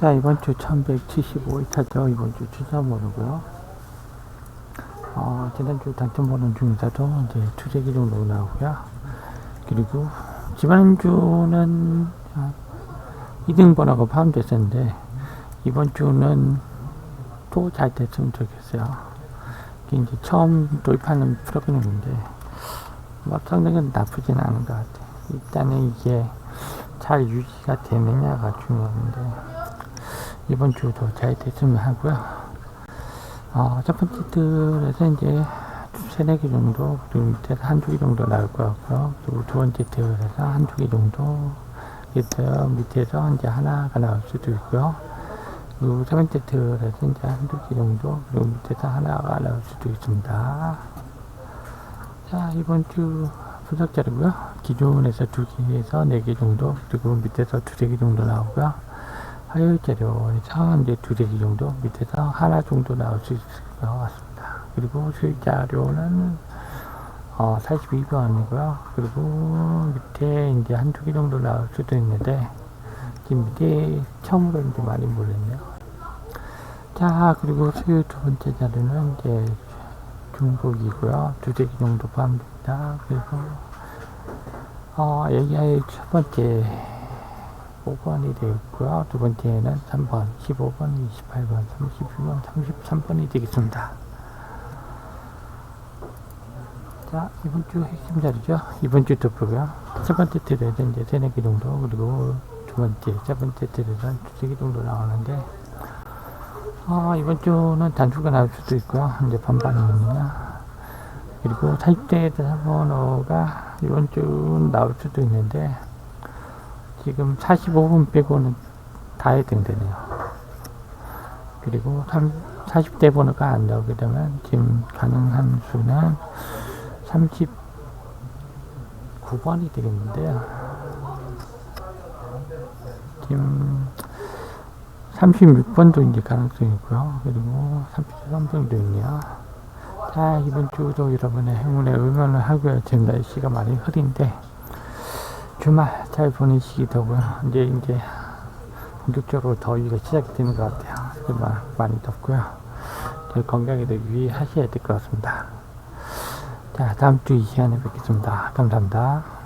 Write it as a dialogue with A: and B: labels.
A: 자, 이번 주 1175회차죠. 이번 주 추첨번호고요. 어, 지난주 당첨번호 중에서도 이제 개 정도 나오고요. 그리고 지난주는 2등 번호가 포함됐었는데 이번 주는 또 잘 됐으면 좋겠어요. 이게 이제 처음 도입하는 프로그램인데 뭐 성능은 나쁘진 않은 것 같아요. 일단은 이게 잘 유지가 되느냐가 중요한데 이번 주도 잘 됐으면 하고요. 어, 첫 번째 틀에서 이제 세네 개 정도, 밑에서 한두 개 정도 나올 것 같고요. 그리고 두 번째 틀에서 한두 개 정도 있어요. 밑에서 이제 하나가 나올 수도 있고요. 그리고 세 번째 틀에서 이제 한두 개 정도, 그리고 밑에서 하나가 나올 수도 있습니다. 자, 이번 주 분석 자료고요. 기존에서 두 개에서 네 개 정도, 그리고 밑에서 두세 개 정도 나오고요. 화요일 자료에서 이제 두세 개 정도, 밑에서 하나 정도 나올 수 있을 것 같습니다. 그리고 수익 자료는 어, 42번이고요. 그리고 밑에 이제 한두 개 정도 나올 수도 있는데, 지금 밑에 처음으로 이제 많이 몰렸네요. 자, 그리고 수요일 두 번째 자료는 이제 중복이고요. 두세 개 정도 포함됩니다. 그리고, 어, 여기에 첫 번째 5번이 되어 있고요. 두 번째는 3번, 15번, 28번, 32번, 33번이 되겠습니다. 자, 이번 주 핵심 자리죠. 이번 주 토프고요. 첫 번째 틀에서 이제 세네 개 정도, 그리고 두 번째, 세 번째 틀에서 두세 개 정도 나오는데, 어, 이번 주는 단수가 나올 수도 있고요. 이제 반반이거든요. 그리고 40대 번호가 이번 주는 나올 수도 있는데, 지금 45분 빼고는 다 해당되네요. 그리고 3, 40대 번호가 안 나오게 되면 지금 가능한 수는 39번이 되겠는데요. 지금 36번도 이제 가능성이 있고요. 그리고 33번도 있네요. 자, 이번 주도 여러분의 행운에 응원을 하고요. 지금 날씨가 많이 흐린데, 주말 잘 보내시기 더고요. 이제, 이제, 본격적으로 더위가 시작이 되는 것 같아요. 정말 많이 덥고요. 저희 건강에도 유의하셔야 될 것 같습니다. 자, 다음 주 이 시간에 뵙겠습니다. 감사합니다.